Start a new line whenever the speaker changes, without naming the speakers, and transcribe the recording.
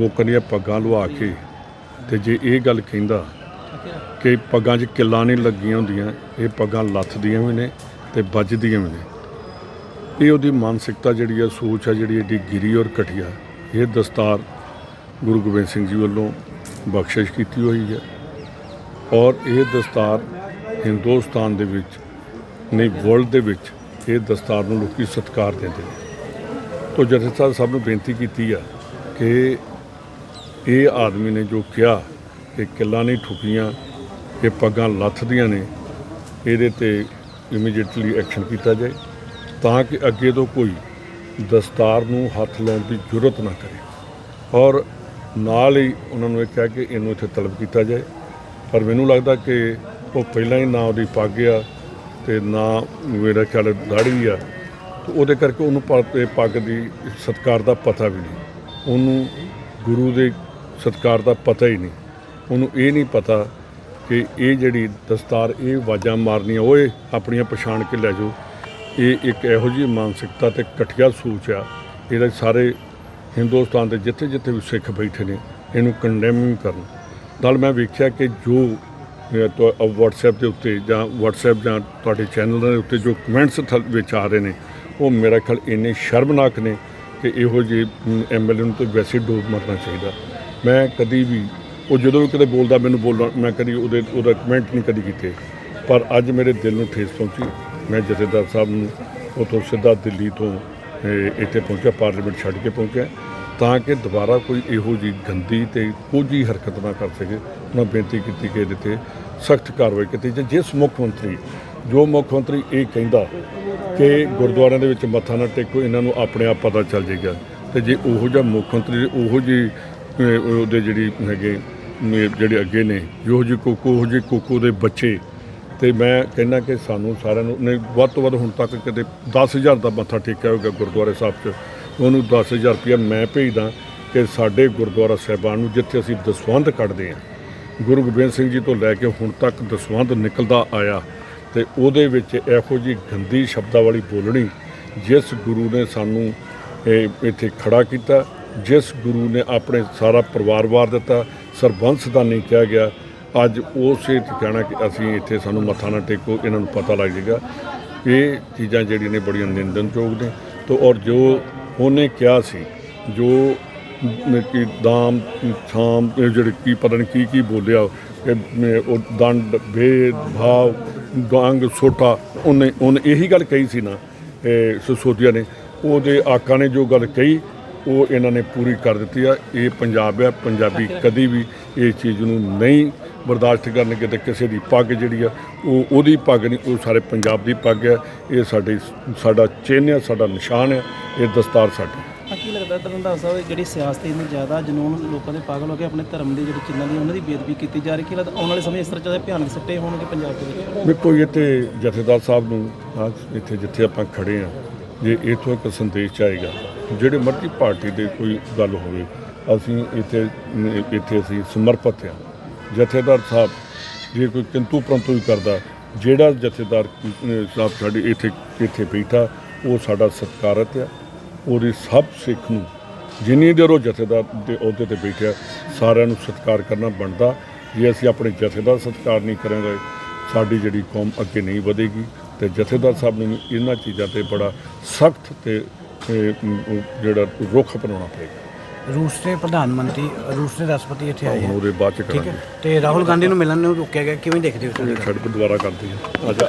ਲੋਕਾਂ ਦੀਆਂ ਪੱਗਾਂ ਲਵਾ ਕੇ ਤੇ ਜੇ ਇਹ ਗੱਲ ਕਹਿੰਦਾ ਕਿ ਪੱਗਾਂ 'ਚ ਕਿੱਲਾਂ ਨਹੀਂ ਲੱਗੀਆਂ ਹੁੰਦੀਆਂ, ਇਹ ਪੱਗਾਂ ਲੱਥਦੀਆਂ ਵੀ ਨੇ ਤੇ ਵੱਜਦੀਆਂ ਵੀ ਨੇ। ਇਹ ਉਹਦੀ ਮਾਨਸਿਕਤਾ ਜਿਹੜੀ ਆ, ਸੋਚ ਆ ਜਿਹੜੀ ਏਡੀ ਗਿਰੀ ਔਰ ਘਟੀਆ, ਇਹ ਦਸਤਾਰ ਗੁਰੂ ਗੋਬਿੰਦ ਸਿੰਘ ਜੀ ਵੱਲੋਂ ਬਖਸ਼ਿਸ਼ ਕੀਤੀ ਹੋਈ ਹੈ ਔਰ ਇਹ ਦਸਤਾਰ ਹਿੰਦੁਸਤਾਨ ਦੇ ਵਿੱਚ ਨਹੀਂ, ਵਰਲਡ ਦੇ ਵਿੱਚ ਇਹ ਦਸਤਾਰ ਨੂੰ ਲੋਕੀ ਸਤਿਕਾਰ ਦਿੰਦੇ ਨੇ। ਤੋ ਜਥੇਦਾਰ ਸਾਹਿਬ ਨੂੰ ਬੇਨਤੀ ਕੀਤੀ ਆ ਕਿ ਇਹ ਆਦਮੀ ਨੇ ਜੋ ਕਿਹਾ ਕਿ ਕਿੱਲਾ ਨਹੀਂ ਠੁਕੀਆਂ, ਇਹ ਪੱਗਾਂ ਲੱਥਦੀਆਂ ਨੇ, ਇਹਦੇ ਤੇ ਇਮੀਡੀਏਟਲੀ ਐਕਸ਼ਨ ਕੀਤਾ ਜਾਏ ਤਾਂ ਕਿ ਅੱਗੇ ਤੋਂ ਕੋਈ ਦਸਤਾਰ ਨੂੰ ਹੱਥ ਲਾਉਣ ਦੀ ਜ਼ਰੂਰਤ ਨਾ ਕਰੇ। ਔਰ ਨਾਲ ਹੀ ਉਹਨਾਂ ਨੂੰ ਇਹ ਕਿਹਾ ਕਿ ਇਹਨੂੰ ਇੱਥੇ ਤਲਬ ਕੀਤਾ ਜਾਏ। ਪਰ ਮੈਨੂੰ ਲੱਗਦਾ ਕਿ ਉਹ ਪਹਿਲਾਂ ਹੀ ਨਾ ਉਹਦੀ ਪੱਗ ਆ ਤੇ ਨਾ ਮੇਰਾ ਖਿਆਲ ਦਾੜੀ ਆ, ਤੇ ਉਹਦੇ ਕਰਕੇ ਉਹਨੂੰ ਪ- ਇਹ ਪੱਗ ਦੀ ਸਤਕਾਰ ਦਾ ਪਤਾ ਵੀ ਨਹੀਂ। ਉਹਨੂੰ ਗੁਰੂ ਦੇ ਸਤਕਾਰ ਦਾ ਪਤਾ ਹੀ ਨਹੀਂ। ਉਹਨੂੰ ਇਹ ਨਹੀਂ ਪਤਾ ਕਿ ਇਹ ਜਿਹੜੀ ਦਸਤਾਰ, ਇਹ ਆਵਾਜ਼ਾਂ ਮਾਰਨੀਆਂ, ਓਏ ਆਪਣੀਆਂ ਪਛਾਣ ਕੇ ਲੈ ਜਾਓ। ਇਹ ਇੱਕ ਇਹੋ ਜਿਹੀ ਮਾਨਸਿਕਤਾ ਤੇ ਘਟੀਆ ਸੋਚ ਆ। ਇਹਦੇ ਸਾਰੇ ਹਿੰਦੁਸਤਾਨ ਦੇ ਜਿੱਥੇ ਜਿੱਥੇ ਵੀ ਸਿੱਖ ਬੈਠੇ ਨੇ, ਇਹਨੂੰ ਕੰਡੈਮ ਕਰਨ। ਨਾਲ ਮੈਂ ਵੇਖਿਆ ਕਿ ਜੋ WhatsApp ਦੇ ਉੱਤੇ ਜਾਂ WhatsApp ਜਾਂ ਤੁਹਾਡੇ ਚੈਨਲ ਦੇ ਉੱਤੇ ਜੋ ਕਮੈਂਟਸ ਵਿੱਚ ਆ ਰਹੇ ਨੇ, ਉਹ ਮੇਰਾ ਖਿਆਲ ਇੰਨੇ ਸ਼ਰਮਨਾਕ ਨੇ ਕਿ ਇਹੋ ਜਿਹੇ ਐਮਐਲਏ ਨੂੰ ਤਾਂ ਵੈਸੇ ਡੋਬ ਮਰਨਾ ਚਾਹੀਦਾ। ਮੈਂ ਕਦੀ ਵੀ, ਉਹ ਜਦੋਂ ਵੀ ਕਦੇ ਬੋਲਦਾ, ਮੈਨੂੰ ਬੋਲਣਾ, ਮੈਂ ਕਦੀ ਉਹਦੇ, ਉਹਦਾ ਕਮੈਂਟ ਨਹੀਂ ਕਦੀ ਕੀਤੇ। ਪਰ ਅੱਜ ਮੇਰੇ ਦਿਲ ਨੂੰ ਠੇਸ ਪਹੁੰਚੀ। ਮੈਂ ਜਥੇਦਾਰ ਸਾਹਿਬ ਨੂੰ ਉੱਥੋਂ ਸਿੱਧਾ ਦਿੱਲੀ ਤੋਂ ਇੱਥੇ ਪਹੁੰਚਿਆ, ਪਾਰਲੀਮੈਂਟ ਛੱਡ ਕੇ ਪਹੁੰਚਿਆ। ਤਾਂ ਕਿ ਦੁਬਾਰਾ ਕੋਈ ਇਹੋ ਜੀ ਗੰਦੀ ਤੇ ਕੋਝੀ ਹਰਕਤ ਨਾ ਕਰ ਸਕੇ। ਉਹਨਾਂ ਬੇਨਤੀ ਕੀਤੀ ਕਿ ਇਹਦੇ ਤੇ ਸਖਤ ਕਾਰਵਾਈ ਕੀਤੀ ਜੇ ਜਿਸ ਮੁੱਖ ਮੰਤਰੀ, ਜੋ ਮੁੱਖ ਮੰਤਰੀ ਇਹ ਕਹਿੰਦਾ ਕਿ ਗੁਰਦੁਆਰਿਆਂ ਦੇ ਵਿੱਚ ਮੱਥਾ ਨਾ ਟੇਕੋ, ਇਹਨਾਂ ਨੂੰ ਆਪਣੇ ਆਪ ਪਤਾ ਚੱਲ ਜਾਏਗਾ। ਤੇ ਜੇ ਉਹੋ ਜਿਹਾ ਮੁੱਖ ਮੰਤਰੀ ਉਹੋ ਜੀ ਉਹਦੇ ਜਿਹੜੀ ਹੈਗੇ ਜਿਹੜੇ ਅੱਗੇ ਨੇ ਜਿਹੋ ਜਿਹੇ ਕੋਕੋ, ਉਹ ਜਿਹੇ ਕੋਕੋ ਦੇ ਬੱਚੇ, ਤੇ ਮੈਂ ਕਹਿੰਦਾ ਕਿ ਸਾਨੂੰ ਸਾਰਿਆਂ ਨੂੰ ਨੇ ਵੱਧ ਤੋਂ ਵੱਧ ਹੁਣ ਤੱਕ ਕਿਤੇ 10000 ਦਾ ਮੱਥਾ ਟੇਕਿਆ ਹੋਵੇਗਾ ਗੁਰਦੁਆਰੇ ਸਾਹਿਬ 'ਚ। ਉਹਨੂੰ 10000 ਰੁਪਇਆ ਮੈਂ ਭੇਜਦਾ ਕਿ ਸਾਡੇ ਗੁਰਦੁਆਰਾ ਸਾਹਿਬਾਨ ਨੂੰ ਜਿੱਥੇ ਅਸੀਂ ਦਸਵੰਧ ਕੱਢਦੇ ਹਾਂ। ਗੁਰੂ ਗੋਬਿੰਦ ਸਿੰਘ ਜੀ ਤੋਂ ਲੈ ਕੇ ਹੁਣ ਤੱਕ ਦਸਵੰਧ ਨਿਕਲਦਾ ਆਇਆ। ਤੇ ਉਹਦੇ ਵਿੱਚ ਇਹੋ ਜੀ ਗੰਦੀ ਸ਼ਬਦਾਂ ਵਾਲੀ ਬੋਲਣੀ ਜਿਸ ਗੁਰੂ ਨੇ ਸਾਨੂੰ ਇਹ ਇੱਥੇ ਖੜਾ ਕੀਤਾ, ਜਿਸ ਗੁਰੂ ਨੇ ਆਪਣੇ ਸਾਰਾ ਪਰਿਵਾਰ ਵਾਰ ਦਿੱਤਾ, ਸਰਬੰਸ ਦਾ ਨਹੀਂ ਕਿਹਾ ਗਿਆ। ਅੱਜ ਉਸੇ ਠਿਕਾਣਾ ਕਿ ਅਸੀਂ ਇੱਥੇ ਸਾਨੂੰ ਮੱਥਾ ਨਾ ਟੇਕੋ, ਇਹਨਾਂ ਨੂੰ ਪਤਾ ਲੱਗ ਜਾਏਗਾ। ਇਹ ਚੀਜ਼ਾਂ ਜਿਹੜੀਆਂ ਨੇ ਬੜੀਆਂ ਨਿੰਦਨਯੋਗ ਨੇ। ਤੋ ਔਰ ਜੋ ਉਹਨੇ ਕਿਹਾ ਸੀ, ਜੋ ਕਿ ਦਾਮ, ਛਾਮ ਜਿਹੜੇ ਕੀ ਪਤਾ ਨਹੀਂ ਕੀ ਕੀ ਬੋਲਿਆ ਕਿ ਉਹ ਦੰਡ ਭੇਦ ਭਾਵ ਡਾਂਗ ਸੋਟਾ ਉਹਨੇ ਉਹਨੇ ਇਹੀ ਗੱਲ ਕਹੀ ਸੀ ਨਾ ਸਸੋਦੀਆ ਨੇ। ਉਹਦੇ ਆਕਾ ਨੇ ਜੋ ਗੱਲ ਕਹੀ ਉਹ ਇਹਨਾਂ ਨੇ ਪੂਰੀ ਕਰ ਦਿੱਤੀ ਆ। ਇਹ ਪੰਜਾਬ ਆ ਪੰਜਾਬੀ ਕਦੀ ਵੀ ਇਹ ਚੀਜ਼ ਨੂੰ ਨਹੀਂ ਬਰਦਾਸ਼ਤ ਕਰਨਗੇ ਤੇ ਕਿਸੇ ਦੀ ਪੱਗ ਜਿਹੜੀ ਆ ਉਹ ਉਹਦੀ ਪੱਗ ਨਹੀਂ ਉਹ ਸਾਰੇ ਪੰਜਾਬ ਦੀ ਪੱਗ ਆ। ਇਹ ਸਾਡੇ ਸਾਡਾ ਚਿੰਨ੍ਹ ਆ ਸਾਡਾ ਨਿਸ਼ਾਨ ਆ ਇਹ ਦਸਤਾਰ ਸਾਡੀ।
ਆ ਕੀ ਲੱਗਦਾ ਤਰਨਦਾਰ ਸਾਹਿਬ, ਜਿਹੜੀ ਸਿਆਸਤ ਇੰਨੀ ਜ਼ਿਆਦਾ ਜਨੂਨ ਲੋਕਾਂ ਦੇ ਪਾਗਲ ਹੋ ਕੇ ਆਪਣੇ ਧਰਮ ਦੇ ਜਿਹੜੇ ਚਿੰਨ੍ਹਾਂ ਦੀ ਉਹਨਾਂ ਦੀ ਬੇਦਬੀ ਕੀਤੀ ਜਾ ਰਹੀ ਕੀ ਲੱਗਦਾ, ਆਉਣ ਵਾਲੇ ਸਮੇਂ ਇਸ ਤਰ੍ਹਾਂ ਜ਼ਿਆਦਾ ਭਿਆਨਕ ਸੱਟੇ ਹੋਣਗੇ ਪੰਜਾਬ ਦੇ ਵਿੱਚ?
ਵੇਖੋ ਇੱਥੇ ਜਥੇਦਾਰ ਸਾਹਿਬ ਨੂੰ ਅੱਜ ਇੱਥੇ ਜਿੱਥੇ ਆਪਾਂ ਖੜੇ ਆ ਜੇ ਇਥੋਂ ਇੱਕ ਸੰਦੇਸ਼ ਚਾਹੇਗਾ ਜਿਹੜੇ ਮਰਜ਼ੀ ਪਾਰਟੀ ਦੇ ਕੋਈ ਗੱਲ ਹੋਵੇ, ਅਸੀਂ ਇੱਥੇ ਇੱਥੇ ਅਸੀਂ ਸਮਰਪਿਤ ਆ ਜਥੇਦਾਰ ਸਾਹਿਬ, ਜੇ ਕੋਈ ਕਿੰਤੂ ਪਰੰਤੂ ਹੀ ਕਰਦਾ, ਜਿਹੜਾ ਜਥੇਦਾਰ ਸਾਹਿਬ ਸਾਡੇ ਇੱਥੇ ਇੱਥੇ ਬੈਠਾ, ਉਹ ਸਾਡਾ ਸਤਿਕਾਰਤ ਆ ਉਹਦੀ ਸਭ ਸਿੱਖ ਨੂੰ ਜਿੰਨੀ ਦੇਰ ਉਹ ਜਥੇਦਾਰ ਦੇ ਅਹੁਦੇ ਤੇ ਬੈਠਿਆ ਸਾਰਿਆਂ ਨੂੰ ਸਤਿਕਾਰ ਕਰਨਾ ਬਣਦਾ। ਜੇ ਅਸੀਂ ਆਪਣੇ ਜਥੇਦਾਰ ਸਤਿਕਾਰ ਨਹੀਂ ਕਰਾਂਗੇ ਸਾਡੀ ਜਿਹੜੀ ਕੌਮ ਅੱਗੇ ਨਹੀਂ ਵਧੇਗੀ। ਤੇ ਜਥੇਦਾਰ ਸਾਹਿਬ ਨੂੰ ਇਹਨਾਂ ਚੀਜ਼ਾਂ ਤੇ ਬੜਾ ਸਖਤ ਤੇ ਜਿਹੜਾ ਰੁਖ ਅਪਣਾਉਣਾ ਪਏਗਾ।
ਰੂਸ ਦੇ ਪ੍ਰਧਾਨ ਮੰਤਰੀ ਰੂਸ ਦੇ ਰਾਸ਼ਟਰਪਤੀ ਇੱਥੇ ਆਏ
ਹੁਣ
ਹੈ
ਉਹਦੇ ਬਾਅਦ ਚ ਕਰਾਂਗੇ।
ਤੇ ਰਾਹੁਲ ਗਾਂਧੀ ਨੂੰ ਮਿਲਣ ਨੂੰ ਰੋਕਿਆ ਗਿਆ ਕਿਵੇਂ ਦੇਖਦੇ ਹੋ ਤੁਸੀਂ
ਛੱਡ ਕੇ ਦੁਬਾਰਾ ਕਰਦੇ ਅੱਜ